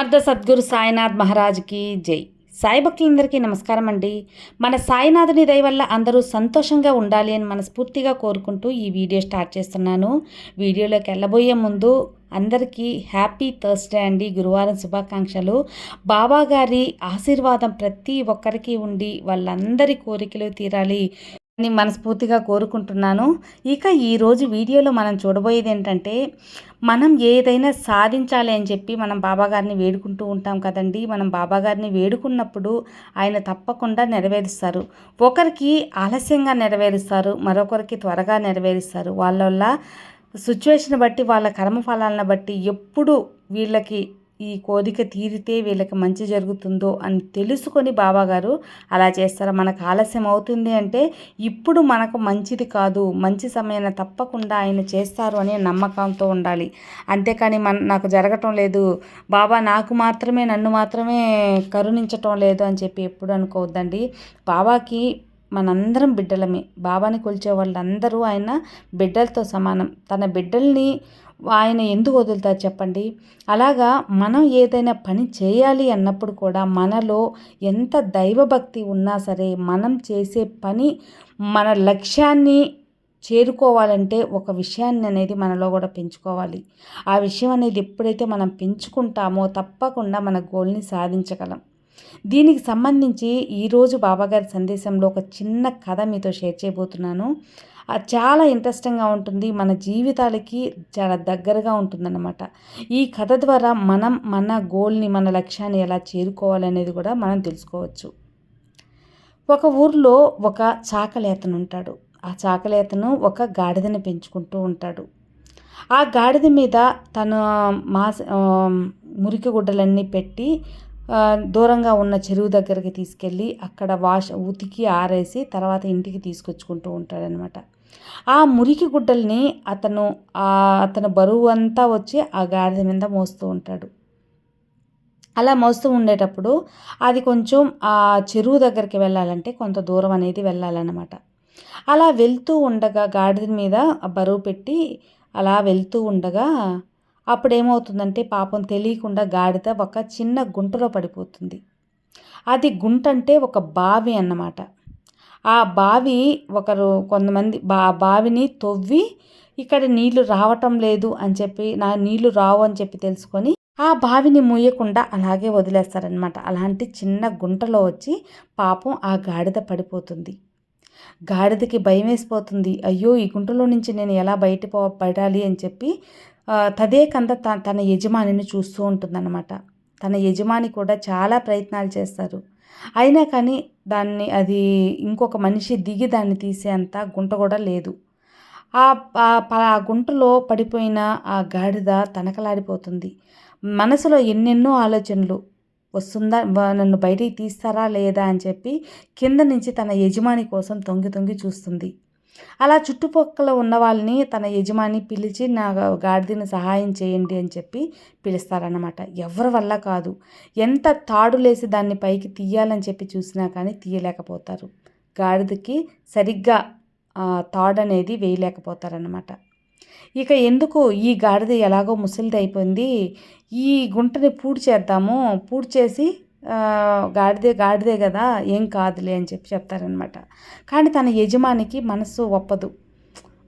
అర్ధ సద్గురు సాయినాథ్ మహారాజ్కి జై. సాయి భక్తులందరికీ నమస్కారం అండి. మన సాయినాథుని దయ వల్ల అందరూ సంతోషంగా ఉండాలి అని మనస్ఫూర్తిగా కోరుకుంటూ ఈ వీడియో స్టార్ట్ చేస్తున్నాను. వీడియోలోకి వెళ్ళబోయే ముందు అందరికీ హ్యాపీ థర్స్డే అండి. గురువారం శుభాకాంక్షలు. బాబా గారి ఆశీర్వాదం ప్రతి ఒక్కరికి ఉండి వాళ్ళందరి కోరికలు తీరాలి. అని మనస్ఫూర్తిగా కోరుకుంటున్నాను. ఇక ఈరోజు వీడియోలో మనం చూడబోయేది ఏంటంటే మనం ఏదైనా సాధించాలి అని చెప్పి మనం బాబాగారిని వేడుకుంటూ ఉంటాం కదండి. మనం బాబాగారిని వేడుకున్నప్పుడు ఆయన తప్పకుండా నెరవేరుస్తారు. ఒకరికి ఆలస్యంగా నెరవేరుస్తారు మరొకరికి త్వరగా నెరవేరుస్తారు. వాళ్ళ వల్ల సిచ్యువేషన్ బట్టి వాళ్ళ కర్మఫలాలను బట్టి ఎప్పుడు వీళ్ళకి ఈ కోరిక తీరితే వీళ్ళకి మంచి జరుగుతుందో అని తెలుసుకొని బాబాగారు అలా చేస్తారు. మనకు ఆలస్యం అవుతుంది అంటే ఇప్పుడు మనకు మంచిది కాదు మంచి సమయాన్ని తప్పకుండా ఆయన చేస్తారు అనే నమ్మకంతో ఉండాలి. అంతేకాని మన నాకు జరగటం లేదు బాబా నాకు మాత్రమే నన్ను మాత్రమే కరుణించటం లేదు అని చెప్పి ఎప్పుడు అనుకోవద్దండి. బాబాకి మనందరం బిడ్డలమే. బాబాని కొలిచే వాళ్ళందరూ ఆయన బిడ్డలతో సమానం. తన బిడ్డల్ని ఆయన ఎందుకు వదులుతారు చెప్పండి? అలాగా మనం ఏదైనా పని చేయాలి అన్నప్పుడు కూడా మనలో ఎంత దైవభక్తి ఉన్నా సరే మనం చేసే పని మన లక్ష్యాన్ని చేరుకోవాలంటే ఒక విషయాన్ని అనేది మనలో కూడా పెంచుకోవాలి. ఆ విషయం అనేది ఎప్పుడైతే మనం పెంచుకుంటామో తప్పకుండా మన గోల్ని సాధించగలం. దీనికి సంబంధించి ఈరోజు బాబాగారి సందేశంలో ఒక చిన్న కథ మీతో షేర్ చేయబోతున్నాను. చాలా ఇంట్రెస్టింగ్గా ఉంటుంది. మన జీవితాలకి చాలా దగ్గరగా ఉంటుందన్నమాట. ఈ కథ ద్వారా మనం మన గోల్ని మన లక్ష్యాన్ని ఎలా చేరుకోవాలనేది కూడా మనం తెలుసుకోవచ్చు. ఒక ఊర్లో ఒక చాకలేతను ఉంటాడు. ఆ చాకలేతను ఒక గాడిదని పెంచుకుంటూ ఉంటాడు. ఆ గాడిద మీద తన మాస మురికి గుడ్డలన్నీ పెట్టి దూరంగా ఉన్న చెరువు దగ్గరికి తీసుకెళ్ళి అక్కడ వాష్ ఉతికి ఆరేసి తర్వాత ఇంటికి తీసుకొచ్చుకుంటూ ఉంటాడనమాట ఆ మురికి గుడ్డల్ని అతను అతను బరువు అంతా వచ్చి ఆ గాడిద మీద మోస్తూ ఉంటాడు. అలా మోస్తూ ఉండేటప్పుడు అది కొంచెం ఆ చెరువు దగ్గరికి వెళ్ళాలంటే కొంత దూరం అనేది వెళ్ళాలన్నమాట. అలా వెళ్తూ ఉండగా గాడిద మీద బరువు పెట్టి అలా వెళ్తూ ఉండగా అప్పుడు ఏమవుతుందంటే పాపం తెలియకుండా గాడిద ఒక చిన్న గుంటలో పడిపోతుంది. అది గుంట అంటే ఒక బావి అన్నమాట. ఆ బావి ఒకరు కొంతమంది బా బావిని తవ్వి ఇక్కడ నీళ్ళు రావటం లేదు అని చెప్పి నా నీళ్ళు రావు అని చెప్పి తెలుసుకొని ఆ బావిని మూయకుండా అలాగే వదిలేస్తారనమాట అలాంటి చిన్న గుంటలో వచ్చి పాపం ఆ గాడిద పడిపోతుంది. గాడిదకి భయం వేసిపోతుంది. అయ్యో ఈ గుంటలో నుంచి నేను ఎలా బయట పడాలి అని చెప్పి తదేకంత తన యజమానిని చూస్తూ ఉంటుందన్నమాట. తన యజమాని కూడా చాలా ప్రయత్నాలు చేస్తారు. అయినా కానీ దాన్ని అది ఇంకొక మనిషి దిగి దాన్ని తీసేంత గుంట కూడా లేదు. ఆ గుంటలో పడిపోయిన ఆ గాడిద తనకలాడిపోతుంది. మనసులో ఎన్నెన్నో ఆలోచనలు వస్తుందా నన్ను బయటికి తీస్తారా లేదా అని చెప్పి కింద నుంచి తన యజమాని కోసం తొంగి తొంగి చూస్తుంది. అలా చుట్టుపక్కల ఉన్న వాళ్ళని తన యజమాని పిలిచి నా గాడిదని సహాయం చేయండి అని చెప్పి పిలుస్తారన్నమాట. ఎవరి వల్ల కాదు. ఎంత తాడులేసి దాన్ని పైకి తీయాలని చెప్పి చూసినా కానీ తీయలేకపోతారు. గాడిదకి సరిగ్గా తాడు అనేది వేయలేకపోతారన్నమాట. ఇక ఎందుకు ఈ గాడిద ఎలాగో ముసలిది అయిపోయింది ఈ గుంటని పూడి చేద్దాము పూడి చేసి గాడిదే గాడిదే కదా ఏం కాదులే అని చెప్పి చెప్తారనమాట కానీ తన యజమానికి మనసు ఒప్పదు.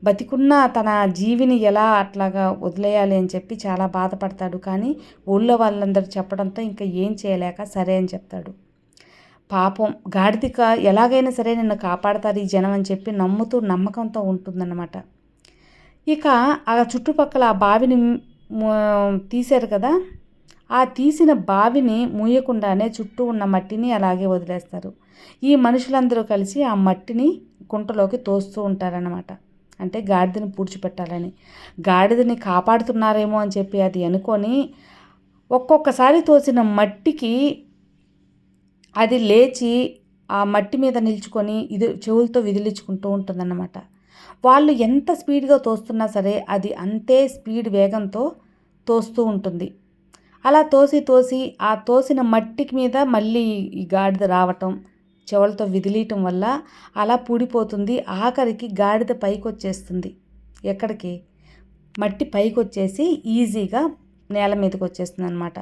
బతికున్న తన జీవిని ఎలా అట్లాగా వదిలేయాలి అని చెప్పి చాలా బాధపడతాడు. కానీ ఊళ్ళో వాళ్ళందరూ చెప్పడంతో ఇంకా ఏం చేయలేక సరే అని చెప్తాడు. పాపం గాడిదిక ఎలాగైనా సరే నిన్ను కాపాడతారు ఈ జనం అని చెప్పి నమ్ముతూ నమ్మకంతో ఉంటుందన్నమాట. ఇక ఆ చుట్టుపక్కల ఆ బావిని తీశారు కదా ఆ తీసిన బావిని మూయకుండానే చుట్టూ ఉన్న మట్టిని అలాగే వదిలేస్తారు. ఈ మనుషులందరూ కలిసి ఆ మట్టిని గుంటలోకి తోస్తూ ఉంటారనమాట అంటే గాడిదని పూడ్చిపెట్టాలని. గాడిదని కాపాడుతున్నారేమో అని చెప్పి అది అనుకొని ఒక్కొక్కసారి తోసిన మట్టికి అది లేచి ఆ మట్టి మీద నిల్చుకొని ఇది చెవులతో విదిలించుకుంటూ ఉంటుందన్నమాట. వాళ్ళు ఎంత స్పీడ్గా తోస్తున్నా సరే అది అంతే స్పీడ్ వేగంతో తోస్తూ ఉంటుంది. అలా తోసి తోసి ఆ తోసిన మట్టికి మీద మళ్ళీ ఈ గాడిద రావటం చెవులతో విదిలీయటం వల్ల అలా పూడిపోతుంది. ఆఖరికి గాడిద పైకి వచ్చేస్తుంది ఎక్కడికి? మట్టి పైకి వచ్చేసి ఈజీగా నేల మీదకి వచ్చేస్తుంది అనమాట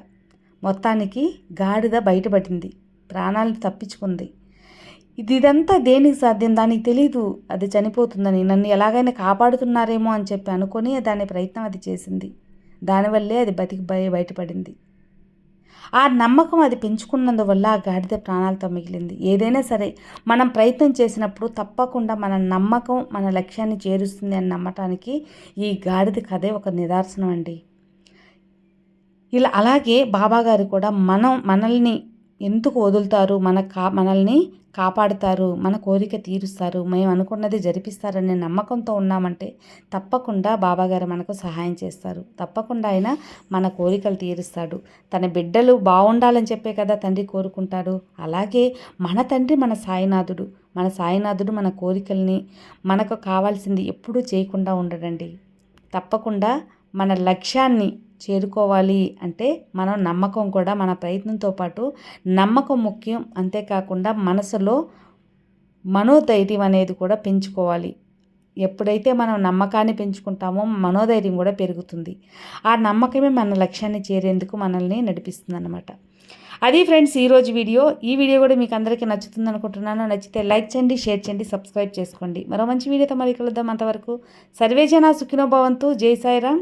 మొత్తానికి గాడిద బయటపడింది. ప్రాణాలను తప్పించుకుంది. ఇది ఇదంతా దేనికి సాధ్యం? దానికి తెలీదు. అది చనిపోతుందని. నన్ను ఎలాగైనా కాపాడుతున్నారేమో అని చెప్పి అనుకొని దాని ప్రయత్నం అది చేసింది. దానివల్లే అది బతికి బయ బయటపడింది. ఆ నమ్మకం అది పెంచుకున్నందువల్ల ఆ గాడిద ప్రాణాలతో మిగిలింది. ఏదైనా సరే మనం ప్రయత్నం చేసినప్పుడు తప్పకుండా మన నమ్మకం మన లక్ష్యాన్ని చేరుస్తుంది అని నమ్మటానికి ఈ గాడిద కథే ఒక నిదర్శనం అండి. ఇలా అలాగే బాబాగారు కూడా మనం మనల్ని ఎందుకు వదులుతారు? మన కా మనల్ని కాపాడుతారు మన కోరిక తీరుస్తారు మేము అనుకున్నది జరిపిస్తారనే నమ్మకంతో ఉన్నామంటే తప్పకుండా బాబాగారు మనకు సహాయం చేస్తారు. తప్పకుండా ఆయన మన కోరికలు తీరుస్తాడు. తన బిడ్డలు బాగుండాలని చెప్పే కదా తండ్రి కోరుకుంటాడు. అలాగే మన తండ్రి మన సాయినాథుడు. మన సాయినాథుడు మన కోరికల్ని మనకు కావాల్సింది ఎప్పుడూ చేయకుండా ఉండడండి. తప్పకుండా మన లక్ష్యాన్ని చేరుకోవాలి అంటే మనం నమ్మకం కూడా మన ప్రయత్నంతో పాటు నమ్మకం ముఖ్యం. అంతేకాకుండా మనసులో మనోధైర్యం అనేది కూడా పెంచుకోవాలి. ఎప్పుడైతే మనం నమ్మకాన్ని పెంచుకుంటామో మనోధైర్యం కూడా పెరుగుతుంది. ఆ నమ్మకమే మన లక్ష్యాన్ని చేరేందుకు మనల్ని నడిపిస్తుంది అన్నమాట అది ఫ్రెండ్స్ ఈరోజు వీడియో. ఈ వీడియో కూడా మీకు అందరికీ నచ్చుతుంది అనుకుంటున్నాను. నచ్చితే లైక్ చేయండి షేర్ చేయండి సబ్స్క్రైబ్ చేసుకోండి. మరో మంచి వీడియోతో మరి కలుద్దాం అంతవరకు. సర్వేజన సుఖినో భవంతు. జై సాయిరామ్.